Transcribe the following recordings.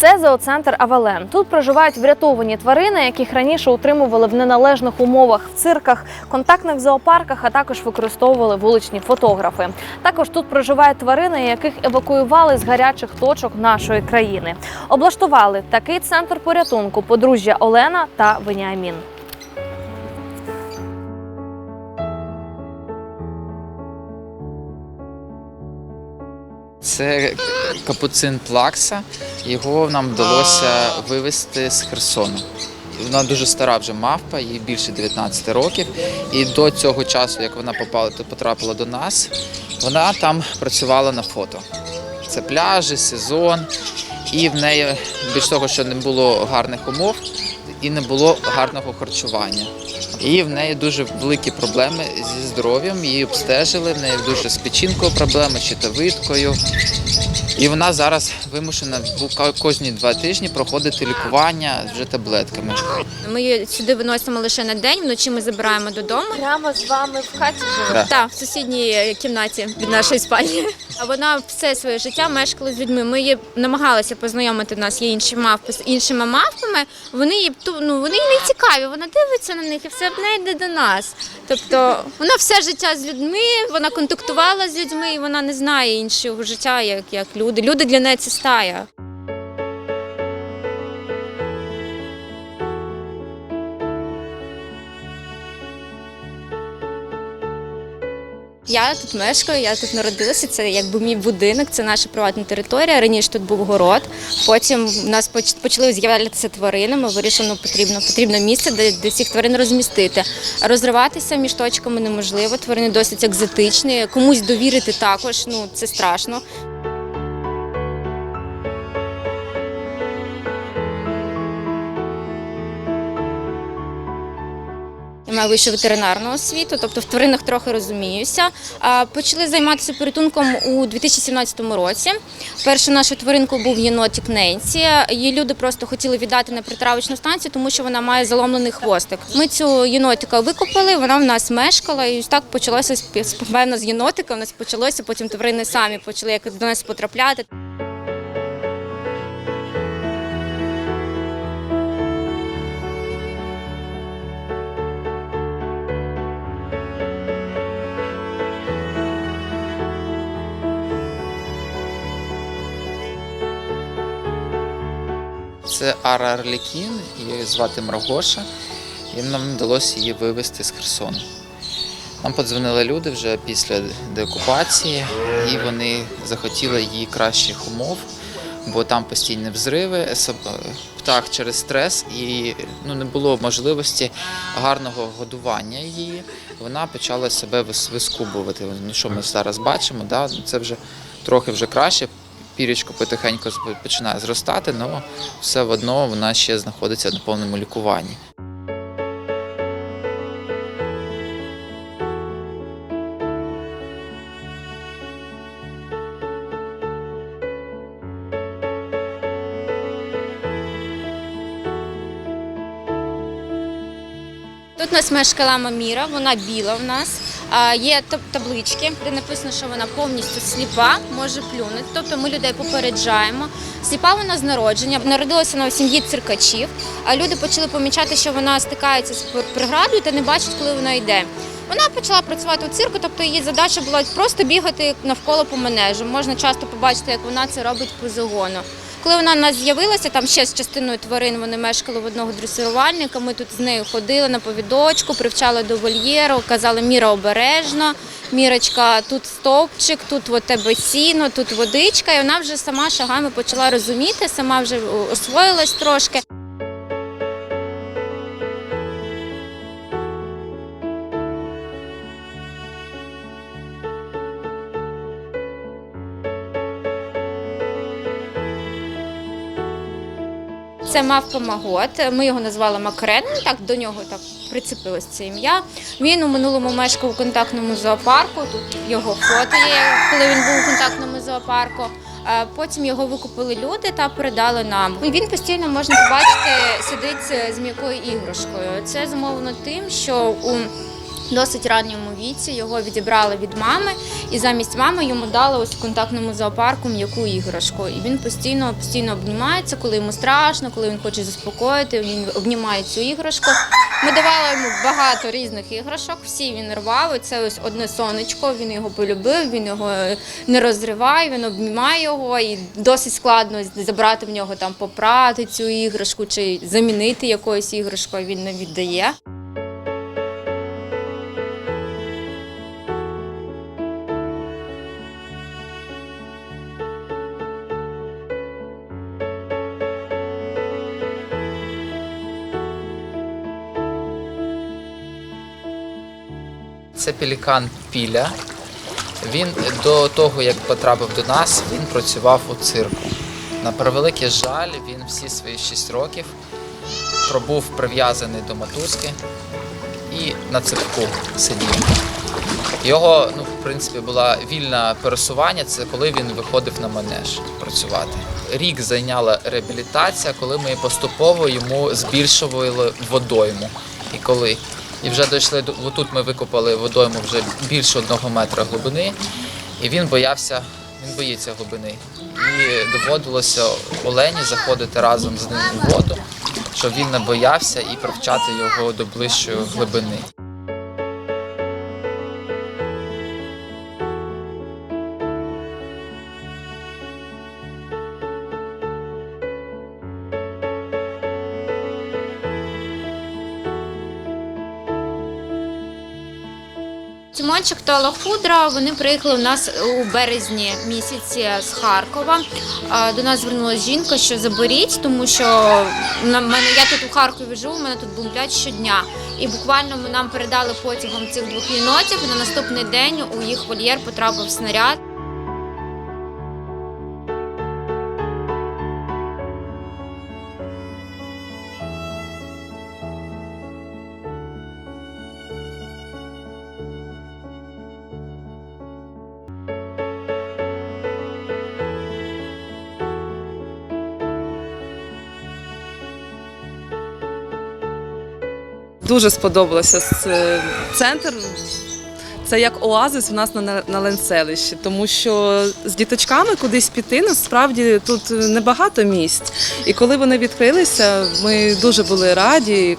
Це зооцентр Авален. Тут проживають врятовані тварини, яких раніше утримували в неналежних умовах в цирках, контактних зоопарках, а також використовували вуличні фотографи. Також тут проживають тварини, яких евакуювали з гарячих точок нашої країни. Облаштували такий центр порятунку подружжя Олена та Веніамін. Це капуцин плакса. Його нам вдалося вивезти з Херсону. Вона дуже стара вже мавпа, їй більше 19 років. І до цього часу, як вона попала, потрапила до нас, вона там працювала на фото. Це пляжі, сезон, і в неї більш того, що не було гарних умов і не було гарного харчування. І в неї дуже великі проблеми зі здоров'ям. Її обстежили, в неї дуже з печінкою проблеми, щитовидкою. І вона зараз вимушена кожні два тижні проходити лікування вже таблетками. Ми її сюди виносимо лише на день, вночі ми забираємо додому. Прямо з вами в хаті живе. Да. Так, в сусідній кімнаті від нашої спальні. Вона все своє життя мешкала з людьми. Ми її намагалися познайомити. Нас є інші мавпи з іншими мавпами. Вони її ну, вони її не цікаві. Вона дивиться на них і все одне йде до нас. Тобто вона все життя з людьми, вона контактувала з людьми, і вона не знає іншого життя, як, як люди. Люди для неї це стая. Я тут мешкаю, я тут народилася. Це якби мій будинок, це наша приватна територія. Раніше тут був город. Потім в нас почали з'являтися тварини. Ми вирішили, ну, потрібно потрібно місце, де, де всіх тварин розмістити. Розриватися між точками неможливо. Тварини досить екзотичні. Комусь довірити також. Ну це страшно. Я маю вищу ветеринарну освіту, тобто в тваринах трохи розуміюся. Почали займатися порятунком у 2017 році. Першу нашу тваринку був єнотик Ненсі. Її люди просто хотіли віддати на притравочну станцію, тому що вона має заломлений хвостик. Ми цю єнотика викупили, вона в нас мешкала, і так почалося певно з єнотика. У нас почалося. Потім тварини самі почали якось до нас потрапляти. Це Ара Арлікін, її звати Маргоша, і нам вдалося її вивезти з Херсону. Нам подзвонили люди вже після деокупації, і вони захотіли їй кращих умов, бо там постійні взриви, птах через стрес, і ну, не було можливості гарного годування її. Вона почала себе вис- вискубувати. Ну, що ми зараз бачимо, да? це вже трохи вже краще. Пірічко потихеньку починає зростати, але все одно вона ще знаходиться на повному лікуванні. Тут у нас мешкала Маміра, вона біла в нас. Є таб- таблички, де написано, що вона повністю сліпа, може плюнути. Тобто ми людей попереджаємо. Сліпа вона з народження, народилася в сім'ї циркачів, а люди почали помічати, що вона стикається з пр- преградою та не бачить, коли вона йде. Вона почала працювати у цирку, тобто її задача була просто бігати навколо по манежу. Можна часто побачити, як вона це робить по загону. Коли вона у нас з'явилася, там ще з частиною тварин вони мешкали в одного дресирувальника. Ми тут з нею ходили на повідочку, привчали до вольєру, казали Міра обережно. Мірочка, тут стовпчик, тут в тебе сіно, тут водичка. І вона вже сама шагами почала розуміти, сама вже освоїлась трошки. Це мавпа Магот. Ми його назвали Макрен. Так до нього так прицепилось це ім'я. Він у минулому мешкав у контактному зоопарку. Тут його фото є, коли він був у контактному зоопарку. Е, Потім його викупили люди та передали нам. Він постійно можна побачити, сидить з м'якою іграшкою. Це зумовлено тим, що у досить ранньому віці його відібрали від мами, І замість мами йому дали ось в контактному зоопарку м'яку іграшку. І він постійно постійно обнімається, коли йому страшно, коли він хоче заспокоїти. Він обнімає цю іграшку. Ми давали йому багато різних іграшок. Всі він рвав. Це ось одне сонечко. Він його полюбив. Він його не розриває. Він обнімає його. І досить складно забрати в нього там попрати цю іграшку чи замінити якоюсь іграшкою. Він не віддає. Це пелікан Піля. Він до того, як потрапив до нас, він працював у цирку. На превеликий жаль, він всі свої 6 років пробув прив'язаний до мотузки і на цирку сидів. Його, ну, в принципі, була вільне пересування, це коли він виходив на манеж працювати. Рік зайняла реабілітація, коли ми поступово йому збільшували водойму. І коли і вже дійшли до отут ми викопали водойму вже більше одного метра глибини, і він боявся, він боїться глибини. І доводилося Олені заходити разом з ним у воду, щоб він не боявся і привчати його до ближчої глибини. Тімончик та Лахудра вони приїхали у нас у березні місяці з Харкова. До нас звернулася жінка, що заберіть, тому що на мене я тут у Харкові живу, мене тут бомблять щодня. І буквально ми нам передали потягом цих двох єнотів. І на наступний день у їх вольєр потрапив снаряд. Дуже сподобалося центр. Це як оазис у нас на, на Ленселищі, тому що з діточками кудись піти насправді тут небагато місць. І коли вони відкрилися, ми дуже були раді.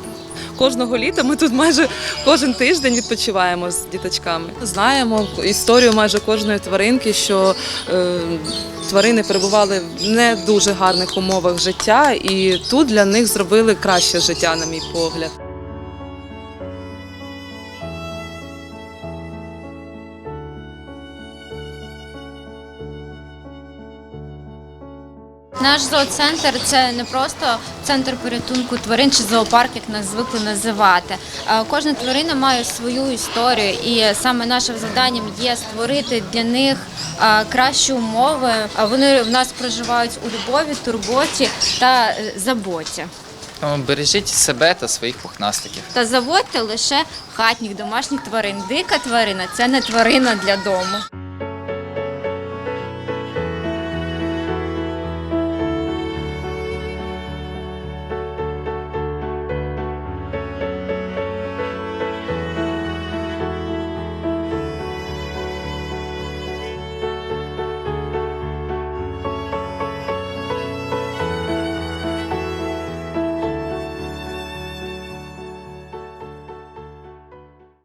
Кожного літа ми тут майже кожен тиждень відпочиваємо з діточками. Знаємо історію майже кожної тваринки, що е, тварини перебували в не дуже гарних умовах життя, і тут для них зробили краще життя, на мій погляд. Наш зооцентр це не просто центр порятунку тварин чи зоопарк, як нас звикли називати. Е, Кожна тварина має свою історію, і саме нашим завданням є створити для них е, кращі умови. Вони в нас проживають у любові, турботі та е, заботі. Бережіть себе та своїх пухнастиків. Та заводьте лише хатніх домашніх тварин. Дика тварина це не тварина для дому.